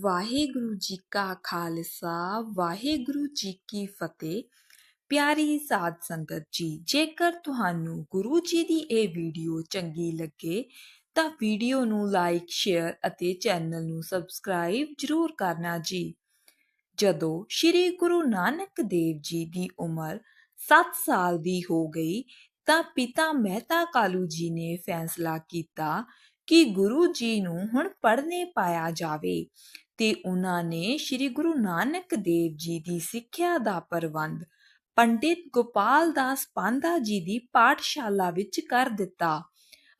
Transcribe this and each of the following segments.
ਵਾਹਿਗੁਰੂ ਜੀ ਕਾ ਖਾਲਸਾ, ਵਾਹਿਗੁਰੂ ਜੀ ਕੀ ਫਤਿਹ। ਪਿਆਰੀ ਸਾਧ ਸੰਗਤ ਜੀ, ਜੇਕਰ ਤੁਹਾਨੂੰ ਗੁਰੂ ਜੀ ਦੀ ਇਹ ਵੀਡੀਓ ਚੰਗੀ ਲੱਗੇ, ਤਾਂ ਵੀਡੀਓ ਨੂੰ ਲਾਈਕ, ਸ਼ੇਅਰ ਅਤੇ ਚੈਨਲ ਨੂੰ ਸਬਸਕ੍ਰਾਈਬ ਜ਼ਰੂਰ ਕਰਨਾ ਜੀ। ਜਦੋਂ ਸ੍ਰੀ ਗੁਰੂ ਨਾਨਕ ਦੇਵ ਜੀ ਦੀ ਉਮਰ 7 ਸਾਲ ਦੀ ਹੋ ਗਈ, ਤਾਂ ਪਿਤਾ ਮਹਿਤਾ ਕਾਲੂ ਜੀ ਨੇ ਫੈਸਲਾ ਕੀਤਾ ਕਿ ਗੁਰੂ ਜੀ ਨੂੰ ਹੁਣ ਪੜ੍ਹਨੇ ਪਾਇਆ ਜਾਵੇ। ਤੇ ਉਹਨਾਂ ਨੇ ਸ੍ਰੀ ਗੁਰੂ ਨਾਨਕ ਦੇਵ ਜੀ ਦੀ ਸਿੱਖਿਆ ਦਾ ਪ੍ਰਬੰਧ ਪੰਡਿਤ ਗੋਪਾਲ ਦਾਸ ਪਾਂਧਾ ਜੀ ਦੀ ਪਾਠਸ਼ਾਲਾ ਵਿੱਚ ਕਰ ਦਿੱਤਾ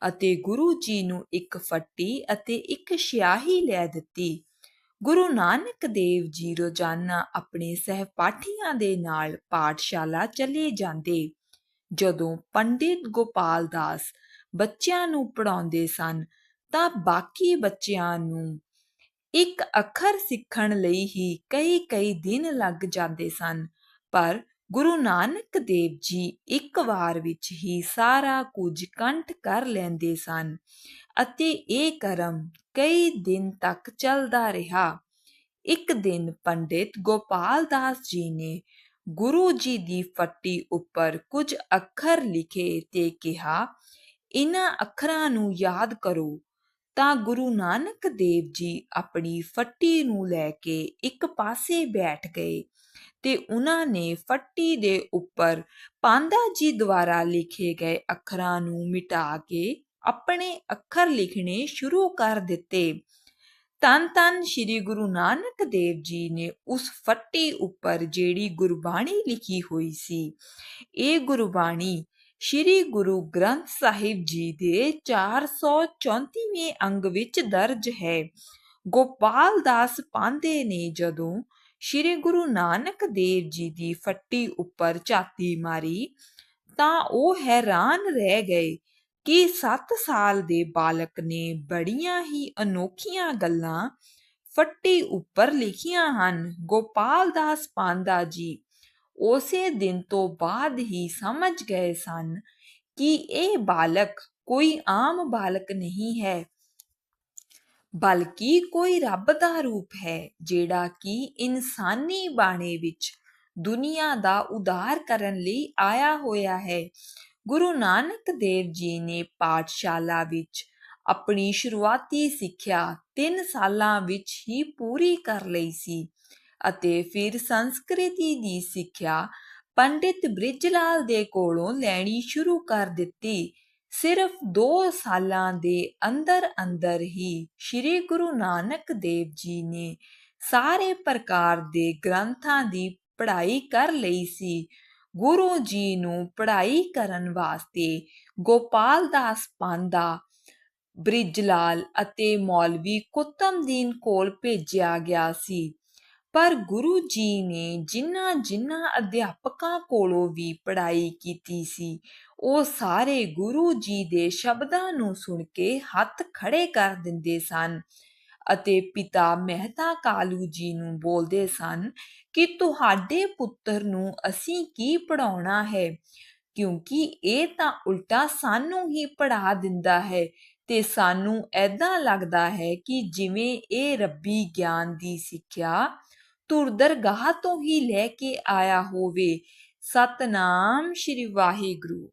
ਅਤੇ ਗੁਰੂ ਜੀ ਨੂੰ ਇੱਕ ਫੱਟੀ ਅਤੇ ਇੱਕ ਸਿਆਹੀ ਲੈ ਦਿੱਤੀ। ਗੁਰੂ ਨਾਨਕ ਦੇਵ ਜੀ ਰੋਜ਼ਾਨਾ ਆਪਣੇ ਸਹਿਪਾਠੀਆਂ ਦੇ ਨਾਲ ਪਾਠਸ਼ਾਲਾ ਚਲੇ ਜਾਂਦੇ। ਜਦੋਂ ਪੰਡਿਤ ਗੋਪਾਲ ਦਾਸ ਬੱਚਿਆਂ ਨੂੰ ਪੜਾਉਂਦੇ ਸਨ, ਤਾਂ ਬਾਕੀ ਬੱਚਿਆਂ ਨੂੰ ਇੱਕ ਅੱਖਰ ਸਿੱਖਣ ਲਈ ਹੀ ਕਈ ਕਈ ਦਿਨ ਲੱਗ ਜਾਂਦੇ ਸਨ। ਪਰ ਗੁਰੂ ਨਾਨਕ ਦੇਵ ਜੀ ਇੱਕ ਵਾਰ ਵਿੱਚ ਹੀ ਸਾਰਾ ਕੁਝ ਕੰਠ ਕਰ ਲੈਂਦੇ ਸਨ ਅਤੇ ਇਹ ਕਰਮ ਕਈ ਦਿਨ ਤੱਕ ਚੱਲਦਾ ਰਿਹਾ। ਇੱਕ ਦਿਨ ਪੰਡਿਤ ਗੋਪਾਲ ਦਾਸ ਜੀ ਨੇ ਗੁਰੂ ਜੀ ਦੀ ਫੱਟੀ ਉੱਪਰ ਕੁਝ ਅੱਖਰ ਲਿਖੇ ਤੇ ਕਿਹਾ ਇਹਨਾਂ ਅੱਖਰਾਂ ਨੂੰ ਯਾਦ ਕਰੋ, ਤਾਂ ਗੁਰੂ ਨਾਨਕ ਦੇਵ ਜੀ ਆਪਣੀ ਫੱਟੀ ਨੂੰ ਲੈ ਕੇ ਇੱਕ ਪਾਸੇ ਬੈਠ ਗਏ ਤੇ ਉਹਨਾਂ ਨੇ ਫੱਟੀ ਦੇ ਉੱਪਰ ਪਾਂਦਾ ਜੀ ਦੁਆਰਾ ਲਿਖੇ ਗਏ ਅੱਖਰਾਂ ਨੂੰ ਮਿਟਾ ਕੇ ਆਪਣੇ ਅੱਖਰ ਲਿਖਣੇ ਸ਼ੁਰੂ ਕਰ ਦਿੱਤੇ। ਤਨ ਤਨ ਸ੍ਰੀ ਗੁਰੂ ਨਾਨਕ ਦੇਵ ਜੀ ਨੇ ਉਸ ਫੱਟੀ ਉੱਪਰ ਜਿਹੜੀ ਗੁਰਬਾਣੀ ਲਿਖੀ ਹੋਈ ਸੀ, ਇਹ ਗੁਰਬਾਣੀ ਸ਼੍ਰੀ ਗੁਰੂ ਗ੍ਰੰਥ ਸਾਹਿਬ ਜੀ ਦੇ 434ਵੇਂ ਅੰਗ ਵਿੱਚ ਦਰਜ ਹੈ। ਗੋਪਾਲ ਦਾਸ ਪਾਂਦੇ ਨੇ ਜਦੋਂ ਸ਼੍ਰੀ ਗੁਰੂ ਨਾਨਕ ਦੇਵ ਜੀ ਦੀ ਫੱਟੀ ਉੱਪਰ ਝਾਤੀ ਮਾਰੀ, ਤਾਂ ਉਹ ਹੈਰਾਨ ਰਹਿ ਗਏ ਕਿ 7 ਸਾਲ ਦੇ ਬਾਲਕ ਨੇ ਬੜੀਆਂ ਹੀ ਅਨੋਖੀਆਂ ਗੱਲਾਂ ਫੱਟੀ ਉੱਪਰ ਲਿਖੀਆਂ ਹਨ। ਗੋਪਾਲ ਦਾਸ ਪਾਂਦਾ ਜੀ ਉਸੇ ਦਿਨ ਤੋਂ ਬਾਅਦ ਹੀ ਸਮਝ ਗਏ ਸਨ ਕਿ ਇਹ ਬਾਲਕ ਕੋਈ ਆਮ ਬਾਲਕ ਨਹੀਂ ਹੈ, ਬਲਕਿ ਕੋਈ ਰੱਬ ਦਾ ਰੂਪ ਹੈ, ਜਿਹੜਾ ਕਿ ਇਨਸਾਨੀ ਬਾਣੇ ਵਿੱਚ ਦੁਨੀਆ ਦਾ ਉਦਾਰ ਕਰਨ ਲਈ ਆਇਆ ਹੋਇਆ ਹੈ। ਗੁਰੂ ਨਾਨਕ ਦੇਵ ਜੀ ਨੇ ਪਾਠਸ਼ਾਲਾ ਵਿੱਚ ਆਪਣੀ ਸ਼ੁਰੂਆਤੀ ਸਿੱਖਿਆ 3 ਸਾਲਾਂ ਵਿੱਚ ਹੀ ਪੂਰੀ ਕਰ ਲਈ ਸੀ। ਅਤੇ ਫਿਰ ਸੰਸਕ੍ਰਿਤੀ ਦੀ ਸਿੱਖਿਆ ਪੰਡਿਤ ਬ੍ਰਿਜ ਲਾਲ ਦੇ ਕੋਲੋਂ ਲੈਣੀ ਸ਼ੁਰੂ ਕਰ ਦਿੱਤੀ। ਸਿਰਫ 2 ਸਾਲਾਂ ਦੇ ਅੰਦਰ ਅੰਦਰ ਹੀ ਸ੍ਰੀ ਗੁਰੂ ਨਾਨਕ ਦੇਵ ਜੀ ਨੇ ਸਾਰੇ ਪ੍ਰਕਾਰ ਦੇ ਗ੍ਰੰਥਾਂ ਦੀ ਪੜ੍ਹਾਈ ਕਰ ਲਈ ਸੀ। ਗੁਰੂ ਜੀ ਨੂੰ ਪੜ੍ਹਾਈ ਕਰਨ ਵਾਸਤੇ ਗੋਪਾਲ ਦਾਸ ਪਾਂਦਾ ਬ੍ਰਿਜਲਾਲ ਅਤੇ ਮੌਲਵੀ ਕੁਤਮਦੀਨ ਕੋਲ ਭੇਜਿਆ ਗਿਆ ਸੀ। ਪਰ ਗੁਰੂ ਜੀ ਨੇ ਜਿਨ੍ਹਾਂ ਜਿਨ੍ਹਾਂ ਅਧਿਆਪਕਾਂ ਕੋਲੋਂ ਵੀ ਪੜ੍ਹਾਈ ਕੀਤੀ ਸੀ, ਉਹ ਸਾਰੇ ਗੁਰੂ ਜੀ ਦੇ ਸ਼ਬਦਾਂ ਨੂੰ ਸੁਣ ਕੇ ਹੱਥ ਖੜੇ ਕਰ ਦਿੰਦੇ ਸਨ ਅਤੇ ਪਿਤਾ ਮਹਿਤਾ ਕਾਲੂ ਜੀ ਨੂੰ ਬੋਲਦੇ ਸਨ ਕਿ ਤੁਹਾਡੇ ਪੁੱਤਰ ਨੂੰ ਅਸੀਂ ਕੀ ਪੜਾਉਣਾ ਹੈ? ਕਿਉਂਕਿ ਇਹ ਤਾਂ ਉਲਟਾ ਸਾਨੂੰ ਹੀ ਪੜਾ ਦਿੰਦਾ ਹੈ ਤੇ ਸਾਨੂੰ ਐਦਾਂ ਲੱਗਦਾ ਹੈ ਕਿ ਜਿਵੇਂ ਇਹ ਰੱਬੀ ਗਿਆਨ ਦੀ ਸਿੱਖਿਆ ਤੁਰ ਦਰਗਾਹ ਤੋਂ ਹੀ ਲੈ ਕੇ ਆਇਆ ਹੋਵੇ। ਸਤਨਾਮ ਸ਼੍ਰੀ ਵਾਹਿਗੁਰੂ।